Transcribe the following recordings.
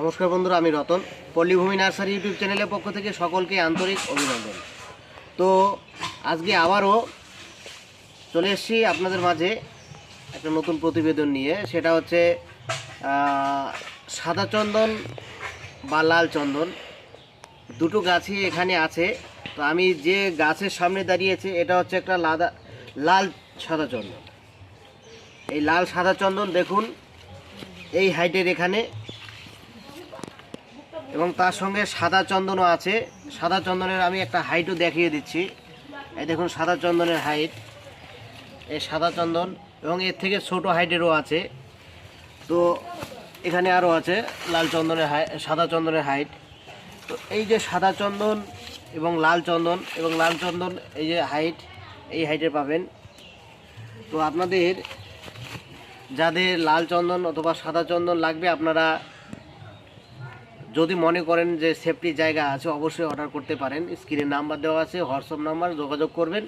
নমস্কার বন্ধুরা, আমি রতন। পল্লীভূমি নার্সারি ইউটিউব চ্যানেলের পক্ষ থেকে সকলকে আন্তরিক অভিনন্দন। তো, আজকে আবারও চলে এসেছি আপনাদের মাঝে একটা নতুন প্রতিবেদন নিয়ে। সেটা হচ্ছে সাদা চন্দন বা লাল চন্দন। দুটো গাছই এখানে আছে। তো আমি যে গাছের সামনে দাঁড়িয়েছি, এটা হচ্ছে একটা লাদা লাল সাদা চন্দন। এই লাল সাদা চন্দন দেখুন, এই হাইটের এখানে এবং তার সঙ্গে সাদা চন্দনও আছে। সাদা চন্দনের আমি একটা হাইটও দেখিয়ে দিচ্ছি। এই দেখুন, সাদা চন্দনের হাইট এই সাদা চন্দন এবং এর থেকে ছোট হাইটেরও আছে। তো এখানে আরও আছে লাল চন্দনের হাই সাদা চন্দনের হাইট তো এই যে সাদা চন্দন এবং লাল চন্দন এবং লাল চন্দন এই যে হাইট এই হাইটে পাবেন। তো আপনাদের যাদের লাল চন্দন অথবা সাদা চন্দন লাগবে, আপনারা যদি মনে করেন যে সেফটি জায়গা আছে, অবশ্যই অর্ডার করতে পারেন। স্ক্রিনে নাম্বার দেওয়া আছে হোয়াটসঅ্যাপ নাম্বার যোগাযোগ করবেন।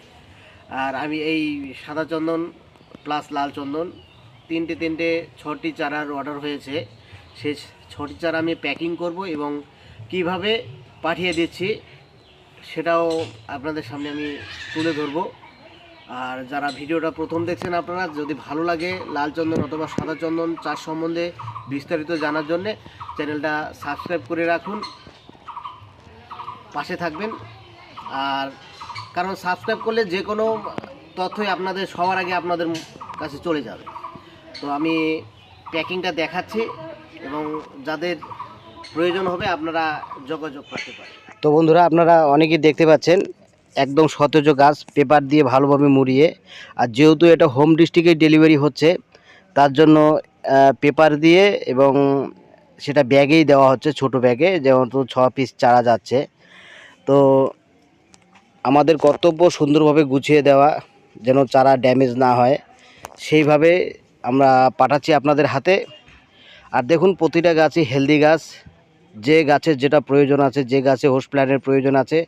আর আমি এই সাদা চন্দন প্লাস লাল চন্দন, তিনটে তিনটে ছটি চারার অর্ডার হয়েছে। সেই ছটি চারা আমি প্যাকিং করব এবং কীভাবে পাঠিয়ে দিচ্ছি, সেটাও আপনাদের সামনে আমি তুলে ধরবো। আর যারা ভিডিওটা প্রথম দেখছেন আপনারা, যদি ভালো লাগে লাল চন্দন অথবা সাদা চন্দন চাষ সম্বন্ধে বিস্তারিত জানার জন্যে চ্যানেলটা সাবস্ক্রাইব করে রাখুন, পাশে থাকবেন। আর কারণ সাবস্ক্রাইব করলে যে কোনো তথ্যই আপনাদের, সবার আগে আপনাদের কাছে চলে যাবে। তো আমি প্যাকিংটা দেখাচ্ছি এবং যাদের প্রয়োজন হবে আপনারা যোগাযোগ করতে পারেন। তো বন্ধুরা, আপনারা অনেকেই দেখতে পাচ্ছেন একদম সতেজ গাছ, পেপার দিয়ে ভালোভাবে মুড়িয়ে। আর যেহেতু এটা হোম ডিস্ট্রিক্টে ডেলিভারি হচ্ছে, তার জন্য পেপার দিয়ে এবং সেটা ব্যাগেই দেওয়া হচ্ছে, ছোট ব্যাগে যেমন তো ছ পিস চারা যাচ্ছে। তো আমাদের কর্তব্য সুন্দরভাবে গুছিয়ে দেওয়া, যেন চারা ড্যামেজ না হয়। সেইভাবে আমরা পাঠাচ্ছি আপনাদের হাতে। আর দেখুন, প্রতিটা গাছই হেলদি গাছ। যে গাছের যেটা প্রয়োজন আছে, যে গাছে হোস প্ল্যানের প্রয়োজন আছে,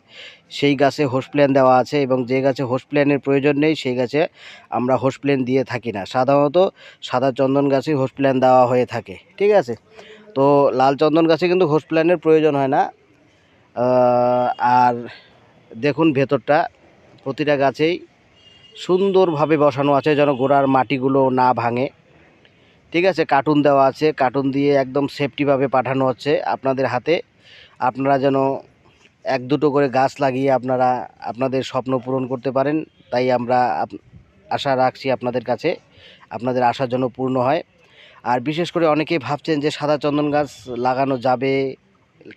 সেই গাছে হোস প্ল্যান দেওয়া আছে এবং যে গাছে হোস প্ল্যানের প্রয়োজন নেই, সেই গাছে আমরা হোস প্ল্যান দিয়ে থাকি না। সাধারণত সাদা চন্দন গাছে হোস প্ল্যান দেওয়া হয়ে থাকে, ঠিক আছে? তো লাল চন্দন গাছে কিন্তু হোস প্ল্যানের প্রয়োজন হয় না। আর দেখুন ভেতরটা, প্রতিটা গাছেই সুন্দরভাবে বসানো আছে যেন গোড়ার মাটিগুলো না ভাঙে। ঠিক আছে কার্টুন দেওয়া আছে। কার্টুন দিয়ে একদম সেফটিভাবে পাঠানো হচ্ছে আপনাদের হাতে। আপনারা যেন এক দুটো করে গাছ লাগিয়ে আপনারা আপনাদের স্বপ্ন পূরণ করতে পারেন, তাই আমরা আশা রাখছি আপনাদের কাছে। আপনাদের আশা যেন পূর্ণ হয়। আর বিশেষ করে অনেকেই ভাবছেন যে সাদা চন্দন গাছ লাগানো যাবে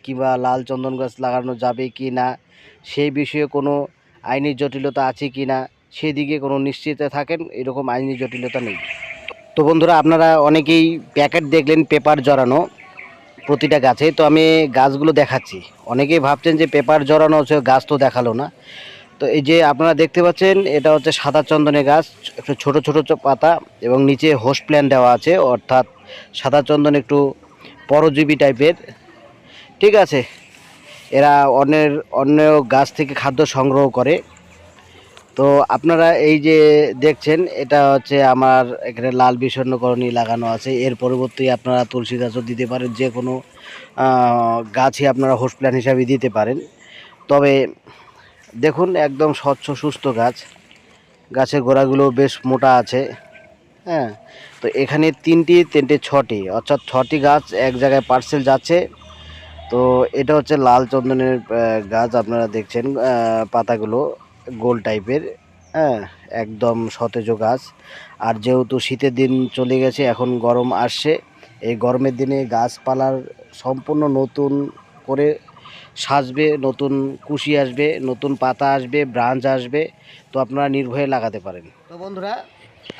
কিংবা লাল চন্দন গাছ লাগানো যাবে কি না, সেই বিষয়ে কোনো আইনি জটিলতা আছে কি না, সেদিকে কোনো নিশ্চিত থাকেন, এরকম আইনি জটিলতা নেই। তো বন্ধুরা, আপনারা অনেকেই প্যাকেট দেখলেন পেপার জড়ানো প্রতিটা গাছে। তো আমি গাছগুলো দেখাচ্ছি। অনেকেই ভাবছেন যে পেপার জড়ানো হচ্ছে, গাছ তো দেখাল না। তো এই যে আপনারা দেখতে পাচ্ছেন, এটা হচ্ছে সাদা চন্দনের গাছ, একটু ছোট ছোট পাতা এবং নিচে হোস প্ল্যান দেওয়া আছে, অর্থাৎ সাদা চন্দন একটু পরজীবী টাইপের। ঠিক আছে? এরা অন্যের, অন্য গাছ থেকে খাদ্য সংগ্রহ করে। তো আপনারা এই যে দেখছেন, এটা হচ্ছে আমার এখানে লাল বিষণ্ণকরণী লাগানো আছে। এর পরবর্তী আপনারা তুলসী গাছও দিতে পারেন, যে কোনো গাছই আপনারা হোস প্ল্যান হিসাবে দিতে পারেন। তবে দেখুন, একদম স্বচ্ছ, সুস্থ গাছ। গাছের গোড়াগুলো বেশ মোটা আছে হ্যাঁ? তো এখানে তিনটি, তিনটে, ছটি, অর্থাৎ ছটি গাছ এক জায়গায় পার্সেল যাচ্ছে। তো এটা হচ্ছে লাল চন্দনের গাছ আপনারা দেখছেন পাতাগুলো। গোল টাইপের হ্যাঁ একদম সতেজ গাছ। আর যেহেতু শীতের দিন চলে গেছে, এখন গরম আসছে, এই গরমের দিনে গাছপালার সম্পূর্ণ নতুন করে সাজবে, নতুন কুশি আসবে, নতুন পাতা আসবে, ব্রাঞ্চ আসবে, তো আপনারা নির্ভয়ে লাগাতে পারেন। তো বন্ধুরা,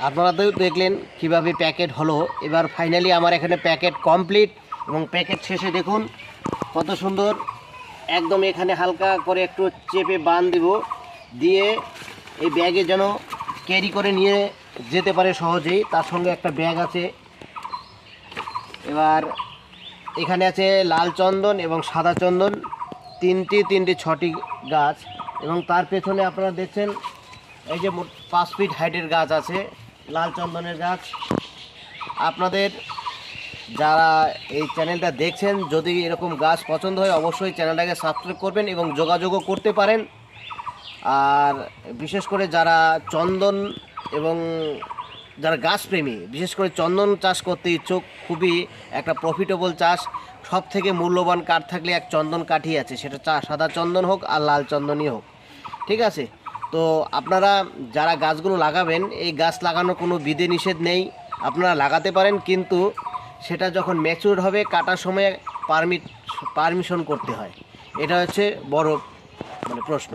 আপনারা তো দেখলেন কীভাবে প্যাকেট হলো। এবার ফাইনালি আমার এখানে প্যাকেট কমপ্লিট এবং প্যাকেট শেষে দেখুন কত সুন্দর, একদম এখানে হালকা করে একটু চেপে বান দিব। দিয়ে এই ব্যাগে যেন ক্যারি করে নিয়ে যেতে পারে সহজেই, তার সঙ্গে একটা ব্যাগ আছে। এবার এখানে আছে লাল চন্দন এবং সাদা চন্দন, তিনটি তিনটি, ছটি গাছ এবং তার পেছনে আপনারা দেখছেন এই যে পাঁচ ফিট হাইটের গাছ আছে, লাল চন্দনের গাছ। আপনাদের যারা এই চ্যানেলটা দেখছেন, যদি এরকম গাছ পছন্দ হয়, অবশ্যই চ্যানেলটাকে সাবস্ক্রাইব করবেন এবং যোগাযোগও করতে পারেন। আর বিশেষ করে যারা চন্দন এবং যারা গাছপ্রেমী, বিশেষ করে চন্দন চাষ করতে ইচ্ছুক, খুবই একটা প্রফিটেবল চাষ। সব থেকে মূল্যবান কাঠ থাকলে এক চন্দন কাঠই আছে, সেটা চা সাদা চন্দন হোক আর লাল চন্দনই হোক। ঠিক আছে? তো আপনারা যারা গাছগুলো লাগাবেন, এই গাছ লাগানোর কোনো বিধি নিষেধ নেই। আপনারা লাগাতে পারেন, কিন্তু সেটা যখন ম্যাচিউর হবে, কাটার সময় পারমিট পারমিশন করতে হয়। এটা হচ্ছে বড় মানে প্রশ্ন।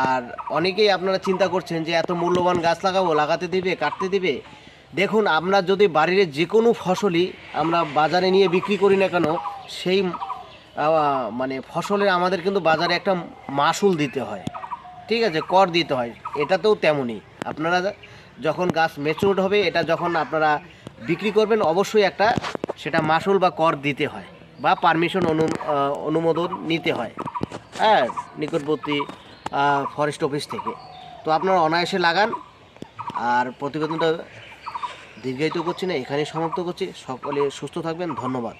আর অনেকেই আপনারা চিন্তা করছেন যে এত মূল্যবান গাছ লাগাবো, লাগাতে দিবে, কাটতে দিবে। দেখুন, আমরা যদি বাড়ির যে কোনো ফসলই আমরা বাজারে নিয়ে বিক্রি করি না কেন, সেই মানে ফসলের আমাদের কিন্তু বাজারে একটা মাসুল দিতে হয়। ঠিক আছে, কর দিতে হয়। এটাতেও তেমনই। আপনারা যখন গাছ মেচুরড হবে, এটা যখন আপনারা বিক্রি করবেন, অবশ্যই একটা সেটা মাসুল বা কর দিতে হয় বা পারমিশন অনু অনুমোদন নিতে হয়। হ্যাঁ নিকটবর্তী ফরেস্ট অফিস থেকে। তো আপনারা অনায়াসে লাগান, আর প্রতিবেদনটা দীর্ঘায়িত করছি না, এখানেই সমাপ্ত করছি। সকলে সুস্থ থাকবেন, ধন্যবাদ।